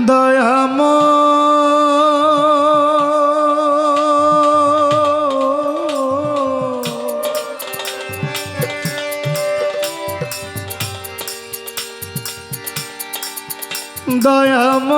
দয়াম দয়াম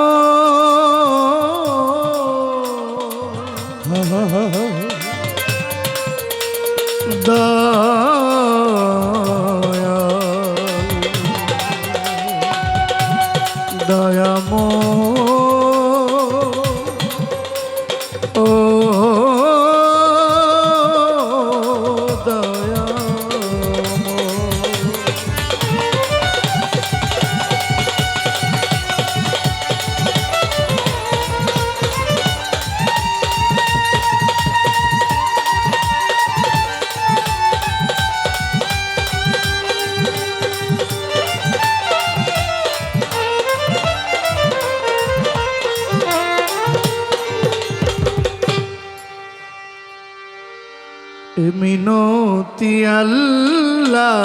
মিনতি আল্লাহ।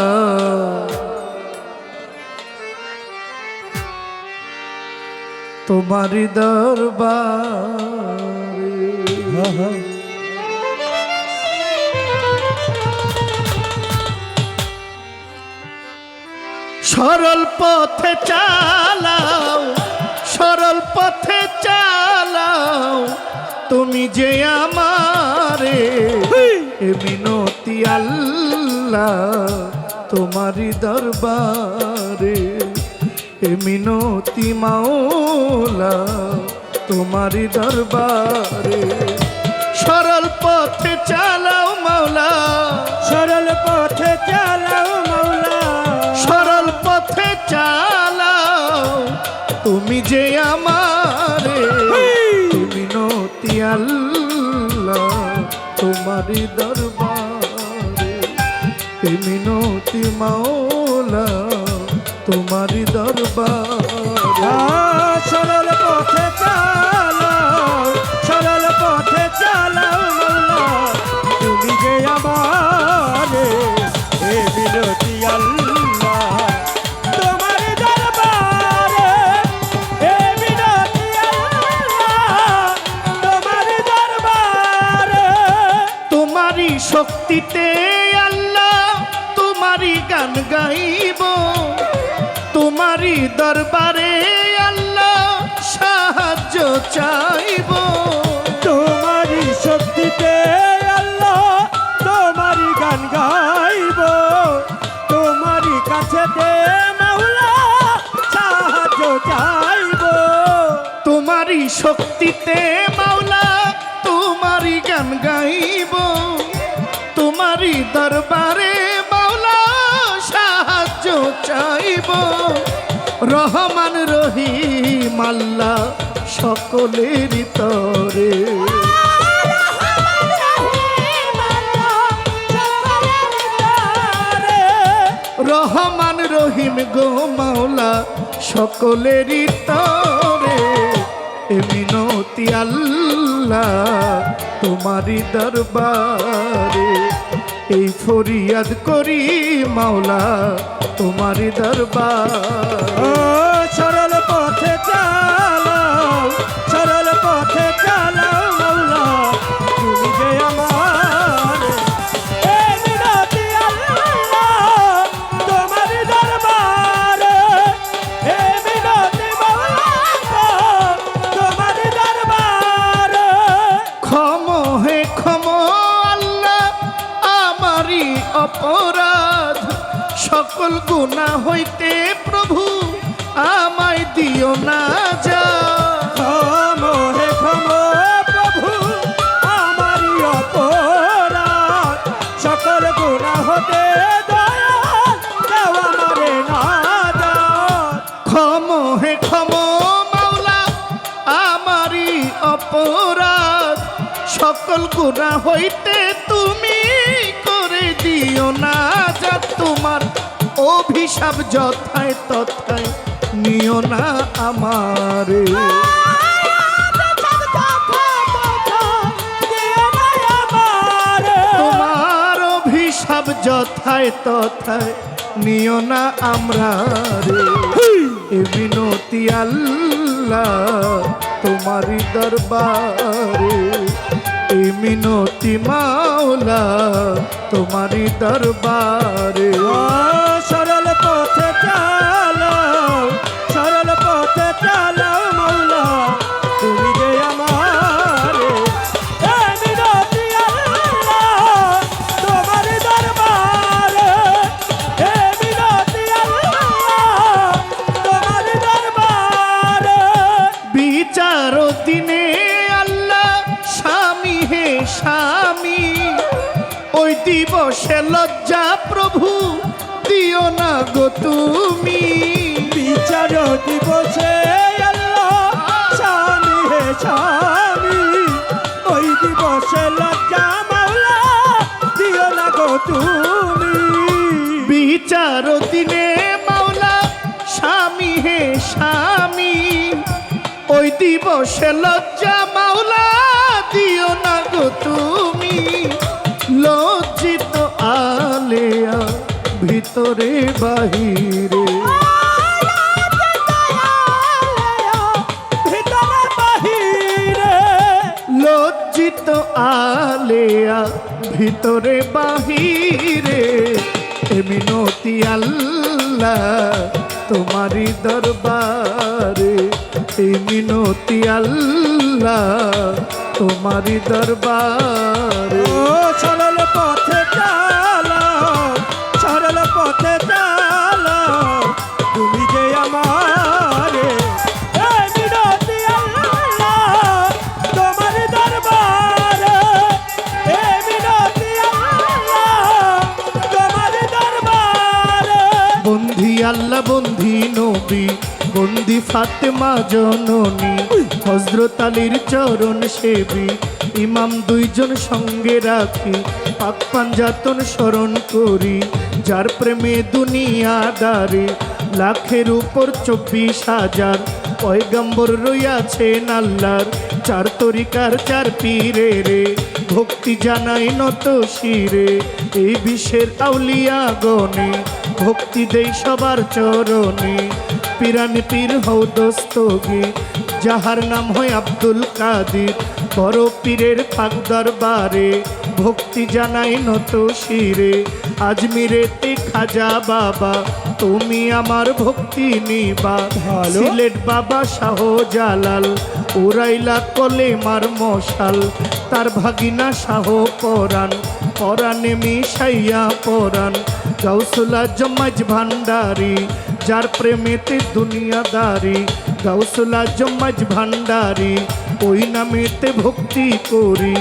তোমার দরবার। সরল পথে চালাও সরল পথে চালাও তুমি যে আমারে মিনতি আল্লাহ তোমারি দরবারে। এ মিনতি মাওলা তোমারি দরবারে। তোমারই দরবারে এ মিনতি মাওলা তোমারি দরবারে। দরবারে আল্লাহ সাহায্য চাইব। তোমারই শক্তিতে আল্লাহ তোমারই গান গাইব। তোমারই মাওলা সাহায্য চাইব। তোমারই শক্তিতে মাওলা তোমারই গান গাইব। তোমারই দরবারে মাওলা সাহায্য চাইব। রহমান রহিম আল্লাহ সকলের তরে। রহমান রহিম গো মাওলা সকলেরই তরে। এ মিনতি আল্লাহ তোমারই দরবারে। এই ফরিয়াদ করি মাওলা তোমারই দরবার। সরল পথে চালাও সকল গুণা হইতে প্রভু আমায় দিও না যা। ক্ষম প্রভু আমারই অপরাধ। সকল গুণা হতে দয়াল দেও আমারে ক্ষম হে ক্ষম মাওলা আমারই অপরাধ। সকল গুণা হইতে অভিশাপ যথায় তথায় নিও না আমারে। তোমার অভিশাপ যথায় তথায় নিও না আমরা রে এ বিনতি আল্লাহ তোমারই দরবারে। এই মিনতি মাওলা তোমারই দরবারে। স্বামী ওই দিবসে লজ্জা প্রভু দিও না গো তুমি। বিচার দিবসে স্বামী হে স্বামী ওই দিবসে লজ্জা মাওলা দিও না গো তুমি। বিচার দিনে মাওলা স্বামী হে স্বামী ওই দিবসে লজ্জা মাওলা দিও না গো তুমি। লজ্জিত আলেয়া, ভিতরে বাহিরে। লজ্জিত আলেয়া, ভিতরে বাহিরে। এ মিনতি আল্লাহ তোমারই দরবারে। এই মিনতি আল্লাহ তোমারই দরবারে। সরল পথে চালাও সরল পথে চালাও তুমি যে আমারে। তোমার দরবারে। তোমার দরবারে। বন্ধি আল্লাহ বন্ধি নবী বন্দি ফাতেমা জননী হজরত আলীর চরণ সেবী ইমাম দুইজন সঙ্গে রাখি পাক পাঞ্জাতন স্মরণ করি যার প্রেমে দুনিয়াদারে লাখের উপর চব্বিশ হাজার পয়গম্বর রইয়াছেন আল্লাহর চার তরিকার চার পীরে রে ভক্তি জানাই নত শিরে এই বিশ্বের আউলিয়া গণে ভক্তি দেই সবার চরণে পিরান পীর হৌ দস্তগি যাহার নাম হয় আব্দুল কাদির। বড় পীরের পাক দরবারে ভক্তি জানাই নত শিরে আজমিরেতে খাজা বাবা তুমি আমার ভক্তি নিবা। সিলেট বাবা শাহ জালাল উড়াইলা কলে মার মশাল তার ভাগিনা শাহ পরাণ পরাণে মিশাইয়া পরাণ। গাউসুলা জমাজ ভান্ডারি যার প্রেমেতে দুনিয়াদারি, গাউসুলা জমাজ ভান্ডারি ওই নামেতে ভক্তি করি।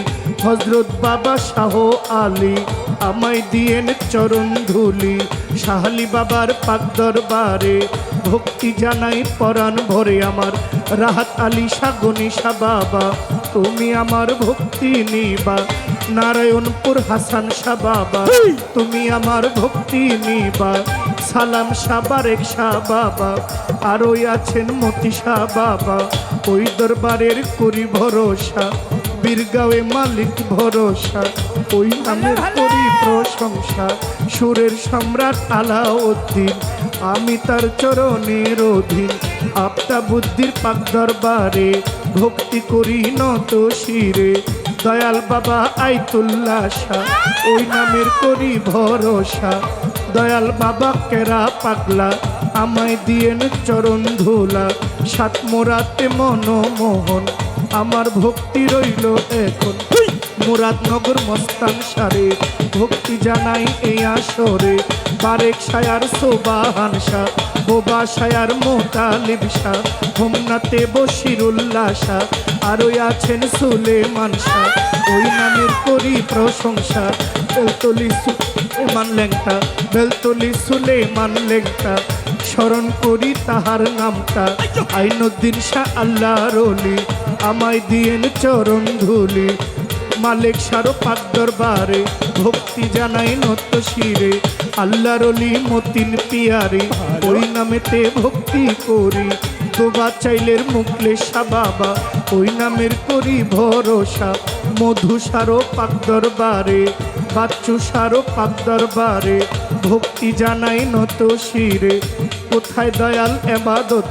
হজরত বাবা শাহ আলী আমায় দিয়েন চরণ ধুলি, শাহালি বাবার পাক দরবারে। ভক্তি জানাই পরাণ ভরে আমার, রাহাত আলী সাগনিশা বাবা, তুমি আমার ভক্তি নিবা। নারায়ণপুর হাসান শাহ বাবা তুমি আমার ভক্তি নিবা। সালাম শাহ বারেক শাহ বাবা আরও আছেন মতি শাহ বাবা। ওই দরবারের করি ভরসা বীরগাঁওয়ে মালিক ভরসা। ওই নামের করি প্রশংসা সুরের সম্রাট আলাউদ্দিন। আমি তার চরণের অধীন আপটা বুদ্ধির পাক দরবারে ভক্তি করি নত শিরে। দয়াল বাবা আইতুল্লা শাহ ওই নামের করি ভরসা। দয়াল বাবা কেরা পাগলা, আমায় দিয়েন চরণ ধুলা। সাত মোরাতে মনমোহন, আমার ভক্তি রইল এখন। মুরাদনগর মস্তান সারে, ভক্তি জানাই এই আসরে। বারেক সায়ার সোবাহান শাহ বোবা সায়ার মোতালিব শাহ, হোমনাতে বসিরুল্লাহ শাহ আরও আছেন সুলেমান শাহ। ওই নামের করি প্রশংসা, বেলতলি সুলেমান লেংটা, বেলতলি সুলেমান লেংটা। স্মরণ করি তাহার নামটা আইনুদ্দিন শাহ আল্লাহ রলি আমায় দিয়েন চরণ ধুলি। মালিক সারো পাক দরবারে, ভক্তি জানাই নত শিরে আল্লাহর অলি মতিন পিয়ারে ওই নামেতে ভক্তি করি। দোবা চাইলের মুখলে বাবা ওই নামের করি ভরসা। মধু সারো পাক দরবারে, বাচ্চু সারো পাক দরবারে। ভক্তি জানাই নত শিরে, কোথায় দয়াল এবাদত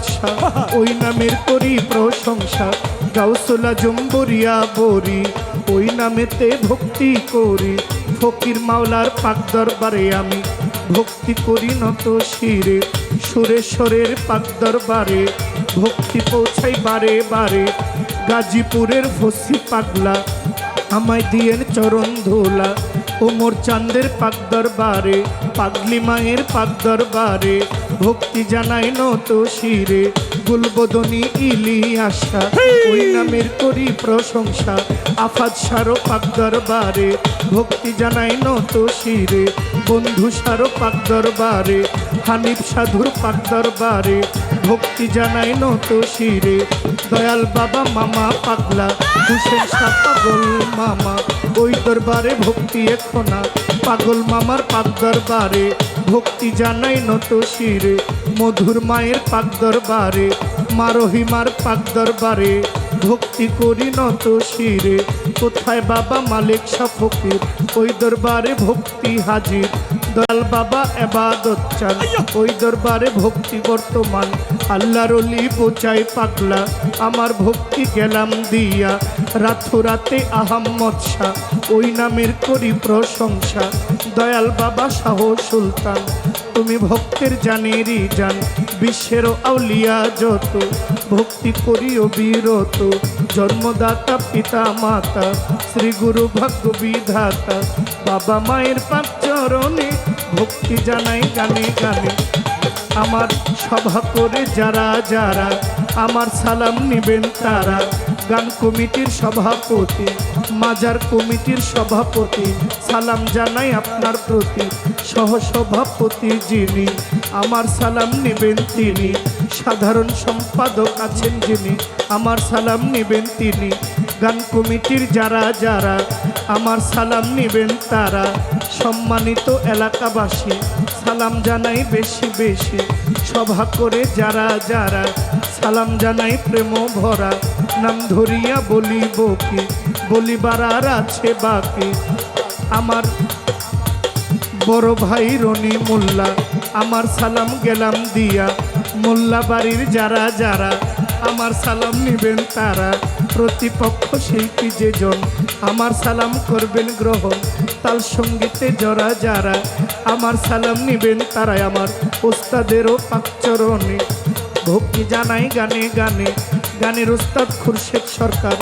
ওই নামের করি প্রশংসা, গাউসুলা জম্বরিয়া বরি। ওই নামেতে ভক্তি করি, ফকির মাওলার পাক দরবারে আমি ভক্তি করি নত শিরে সুরেশ্বরের পাক দরবারে ভক্তি পৌঁছাই বারে বারে। গাজীপুরের ভসি পাগলা আমায় দিয়েন চরণ ধোলা ওমর চাঁদের পাক দরবারে পাগলি মায়ের পাক দরবারে ভক্তি জানাই নত শিরে গুলবদনী ইলি আশা ওই নামের করি প্রশংসা আফাদ সারো পাক দরবারে ভক্তি জানাই নত শিরে বন্ধু সারো পাক দরবারে, হানিফ সাধুর পাক দরবারে, ভক্তি জানাই নত শিরে। দয়াল বাবা, মামা, পাগলা, হুসেন শাহ, পাগল মামা, ওই দরবারে ভক্তি এখনা পাগল মামার পাক দরবারে, ভক্তি জানাই নত শিরে। মধুর মায়ের পাক দরবারে, মারহিমার পাক দরবারে, ভক্তি করি নত শিরে। কোথায় বাবা মালিক শাহ ফকির? ওই দরবারে ভক্তি হাজির। দয়াল বাবা এবাদত চান। ওই দরবারে ভক্তি বর্তমান। আল্লাহর অলি বোচাই পাগলা। আমার ভক্তি গেলাম দিয়া। রাতে আহাম্মদ শাহ ওই নামের করি প্রশংসা। দয়াল বাবা শাহ সুলতান। তুমি ভক্তের জানেরই জান, বিশ্বের আউলিয়া যত, ভক্তি করি অবিরত জন্মদাতা, পিতা, মাতা, শ্রী গুরু ভাগ্য বিধাতা, বাবা মায়ের পাঁচ চরণে ভক্তি জানাই গানে গানে। আমার সভা করে যারা যারা, আমার সালাম নিবেন তারা। গান কমিটির সভাপতি, মাজার কমিটির সভাপতি, সালাম জানাই আপনার প্রতি। সহসভাপতি যিনি, আমার সালাম নেবেন তিনি। সাধারণ সম্পাদক আছেন যিনি, আমার সালাম নেবেন তিনি। গান কমিটির যারা যারা, আমার সালাম নেবেন তারা। সম্মানিত এলাকাবাসী, সালাম জানাই বেশি বেশি। সভা করে যারা যারা, সালাম জানাই প্রেম ভরা নাম ধরিয়া বলিব কি? বলিবার আর আছে বাকি। আমার বড় ভাই রনি মোল্লা, আমার সালাম গেলাম দিয়া। মোল্লা বাড়ির যারা যারা, আমার সালাম নিবেন তারা। প্রতিপক্ষ শিল্পী যেজন আমার সালাম করবেন গ্রহণ। তাল সঙ্গীতে জরা যারা, আমার সালাম নিবেন তারাই আমার। ওস্তাদেরও পাকচরণে ভক্তি জানাই গানে গানে। গানের ওস্তাদ খুরশেদ সরকার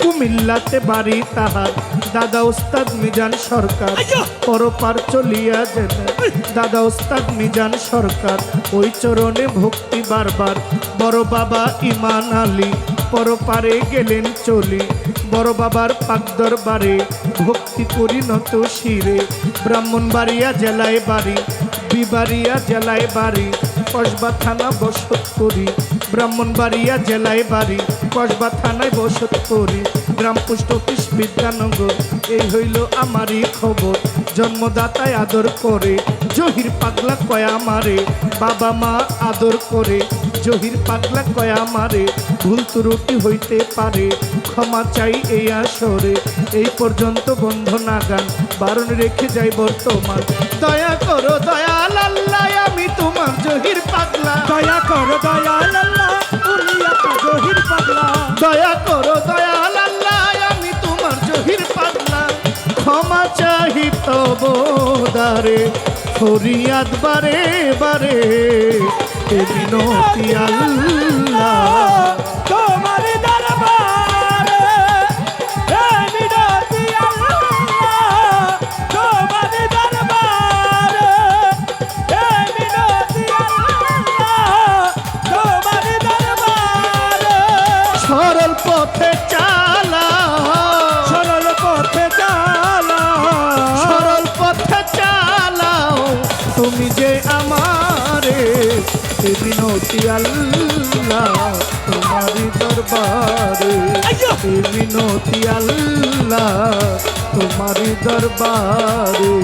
কুমিল্লাতে বাড়ি তাহার দাদা ওস্তাদ মিজান সরকার। পরপার চলিয়া যেন দাদা ওস্তাদ মিজান সরকার। ওই চরণে ভক্তি বারবার বড় বাবা ইমান আলী পরপারে গেলেন চলি। বড় বাবার পাক দরবারে ভক্তি করি নত শিরে। ব্রাহ্মণবাড়িয়া জেলায় বাড়ি বিবাড়িয়া জেলায় বাড়ি কসবা থানা বসত করি। ব্রাহ্মণবাড়িয়া জেলায় বাড়ি, কসবা থানায় বসত করি। গ্রাম পোস্ট অফিস, বিদ্যানগর, এই হইল আমারই খবর। জন্মদাতায় আদর করে, জহির পাগলা কয়া মারে। বাবা মা আদর করে, জহির পাগলা কয়া মারে। ভুল ত্রুটি হইতে পারে, ক্ষমা চাই এই আসরে। এই পর্যন্ত বন্ধ নাগান, বারণ রেখে যাই বর্তমান। দয়া করো দয়াল আল্লাহ, আমি তোমার জহির পাগলা। দয়া করো দয়াল আল্লাহ উলিয়া জহির পাগলা। দয়া করো দয়াল আল্লাহ আমি তোমার জহির পাগলা। ক্ষমা চাহি তব দারে ফরিয়াদ বারে বারে বিনতি আল্লাহ। আল্লাহ তোমারি দরবারে এ মিনতি আল্লাহ তোমারি দরবারে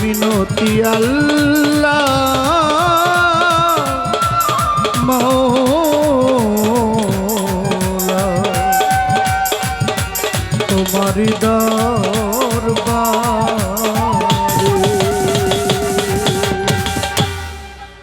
মিনতি আল্লাহ। মৌলা তোমারি দর